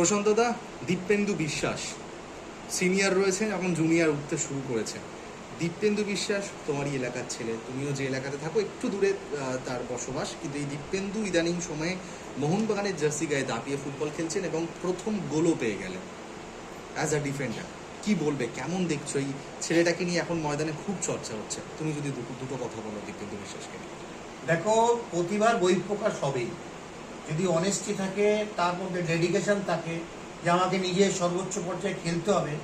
প্রশান্তদা দীপেন্দু বিশ্বাস। সিনিয়র রয়েছে এখন জুনিয়র উঠতে শুরু করেছে। দীপেন্দু বিশ্বাস, তোমারই এলাকার ছেলে। তুমিও যে এলাকাতে থাকো, একটু দূরে তার বসবাস। কিন্তু এই দীপেন্দু ইদানিং সময়ে মোহনবাগানের জার্সি গায়ে দাপিয়ে ফুটবল খেলছেন এবং প্রথম গোলও পেয়ে গেলেন। অ্যাজ আ ডিফেন্ডার কি বলবে? কেমন দেখছ? এই ছেলেটাকে নিয়ে এখন ময়দানে খুব চর্চা হচ্ছে। তুমি যদি দুটো কথা বলো দীপেন্দু বিশ্বাসকে দেখো, প্রতিভার বহিঃপ্রকাশ হবেই। যদি অনেস্টি থাকে, তার মধ্যে ডেডিকেশন থাকে, যে আমাকে নিজে সর্বোচ্চ পর্যায়ে খেলতে হবে,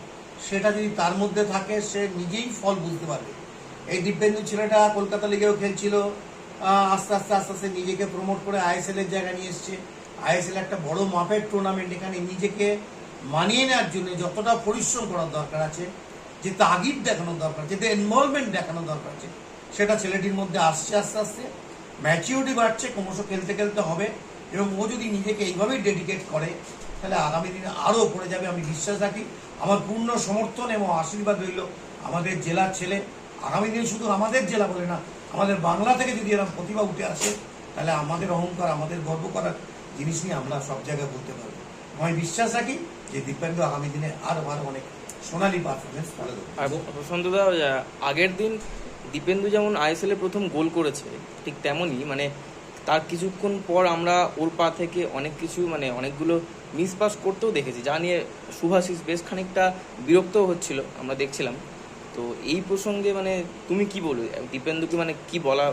সেটা যদি তার মধ্যে থাকে, সে নিজেই ফল বুঝতে পারবে। এই দিব্যেন্দু ছেলেটা কলকাতা লিগেও খেলছিল আস্তে আস্তে আস্তে আস্তে নিজেকে প্রমোট করে আইএসএল এর জায়গায় নিয়ে এসছে। আইএসএল একটা বড় মাপের টুর্নামেন্ট এখানে নিজেকে মানিয়ে নেওয়ার জন্য যতটা পরিশ্রম করার দরকার আছে, যে তাগিদ দেখানোর দরকার আছে, যে ইনভলভমেন্ট দেখানো দরকার আছে, সেটা ছেলেটির মধ্যে আসছে, আস্তে আস্তে। ম্যাচিউরিটি বাড়ছে, ক্রমশ খেলতে খেলতে হবে। এবং ও যদি নিজেকে এইভাবেই ডেডিকেট করে, তাহলে আগামী দিনে আরও পড়ে যাবে, আমি বিশ্বাস রাখি। আমার পূর্ণ সমর্থন এবং আশীর্বাদ রইল আমাদের জেলার ছেলে। আগামী দিনে শুধু আমাদের জেলা বলে না, আমাদের বাংলা থেকে যদি এরকম প্রতিভা উঠে আসে, তাহলে আমাদের অহংকার, আমাদের গর্ব করার জিনিস নিয়ে আমরা সব জায়গায় বলতে পারব। আমি বিশ্বাস রাখি যে দিব্যাঙ্গ আগামী দিনে আরও আরও অনেক সোনালী আগের দিন দীপেন্দু যেমন আইএসএল এ প্রথম গোল করেছে, ঠিক তেমনই মানে তার কিছুক্ষণ পর আমরা ওর পা থেকে অনেক কিছু মানে অনেকগুলো মিস পাস করতেও দেখেছি, যা নিয়ে সুভাষিস বেশ খানিকটা বিরক্তও হচ্ছিল, আমরা দেখছিলাম। তো এই প্রসঙ্গে মানে তুমি কি বলবে দীপেন্দুকে মানে কি বলা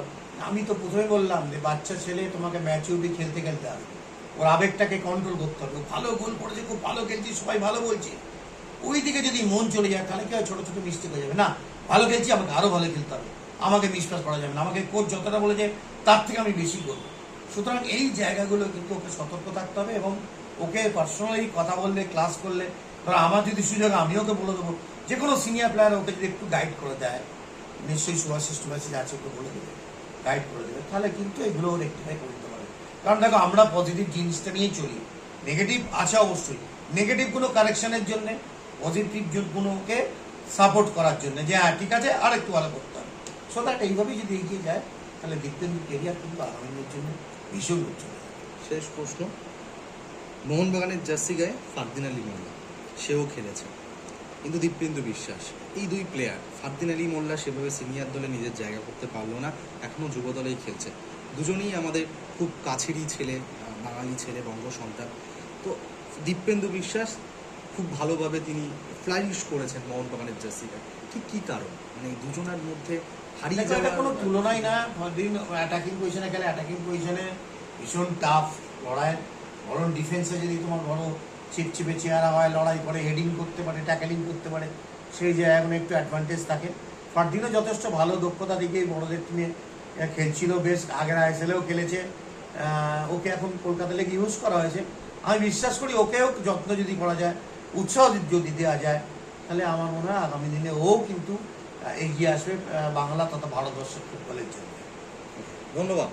আমি তো প্রথমে বললাম যে বাচ্চা ছেলে তোমাকে ম্যাচিউরিটি খেলতে খেলতে হবে। ওর আবেগটাকে কন্ট্রোল করতে হবে। ভালো গোল করেছে, খুব ভালো খেলছি, সবাই ভালো বলছে। ওই দিকে যদি মন চলে যায়, তাহলে কি হয়? ছোট ছোট মিস্টেক হয়ে যাবে। না, ভালো খেলছি, আমাকে আরও ভালো খেলতে হবে। আমাকে মিসপাস করা যাবে না। আমাকে কোচ যতটা বলেছে তার থেকে আমি বেশি করব সুতরাং এই জায়গাগুলো কিন্তু ওকে সতর্ক থাকতে হবে এবং ওকে পার্সোনালি কথা বললে ক্লাস করলে, ধর আমার যদি সুযোগ আমি ওকে বলে দেবো। যে কোনো সিনিয়র প্লেয়ার ওকে যদি একটু গাইড করে দেয়, নিশ্চয়ই সুভাষিস টুভাষিস আছে, ওকে বলে দেবে গাইড করে দেবে। তাহলে কিন্তু এগুলো রেক্টিফাই করে দিতে পারে কারণ দেখো, আমরা পজিটিভ জিনিসটা নিয়েই চলি। নেগেটিভ আছে অবশ্যই। নেগেটিভ কোনো কারেকশনের জন্য পজিটিভ গুলোকে সাপোর্ট করার জন্য যে হ্যাঁ ঠিক আছে আর একটু ভালো করতে হবে। সো দ্যাট এইভাবেই যদি এগিয়ে যায় তাহলে দীপ্তেন্দু কেরিয়ার কিন্তু আগামী জন্য ভীষণ উজ্জ্বল। শেষ প্রশ্ন। মোহনবাগানের জার্সি গায়ে ফারদিন আলী মোল্লা, সেও খেলেছে। কিন্তু দীপেন্দু বিশ্বাস, এই দুই প্লেয়ার ফারদিন আলী মোল্লা সেভাবে সিনিয়র দলে নিজের জায়গা করতে পারল না এখনও যুব দলেই খেলছে। দুজনেই আমাদের খুব কাছেরই ছেলে বাঙালি ছেলে, বঙ্গ সন্তান। তো দীপেন্দু বিশ্বাস খুব ভালোভাবে তিনি ফ্লারিশ করেছেন মোহনবাগানের জার্সি গায়ে ঠিক কী কারণ? মানে দুজনের মধ্যে হারিয়ে যাওয়ার কোনো তুলনাই না। দিন অ্যাটাকিং পজিশনে গেলে অ্যাটাকিং পজিশনে ভীষণ টাফ লড়াই। বরং ডিফেন্সে যদি তোমার বড় চিপচিপে চেহারা হয়, লড়াই করে হেডিং করতে পারে ট্যাকেলিং করতে পারে, সেই জায়গাগুলো একটু অ্যাডভান্টেজ থাকে। ফারদিনও যথেষ্ট ভালো দক্ষতা দিকেই বড়দের টিমে খেলছিল বেশ, আগের আইএসএলেও খেলেছে। ওকে এখন কলকাতা লেগে ইউজ করা হয়েছে। আমি বিশ্বাস করি ওকেও যত্ন যদি করা যায়, উৎসাহ যদি দেওয়া যায়, তাহলে আমার মনে হয় আগামী দিনে ও কিন্তু এগিয়ে আসবে বাংলা তথা ভারতবর্ষের ফুটবলের জন্য। ধন্যবাদ।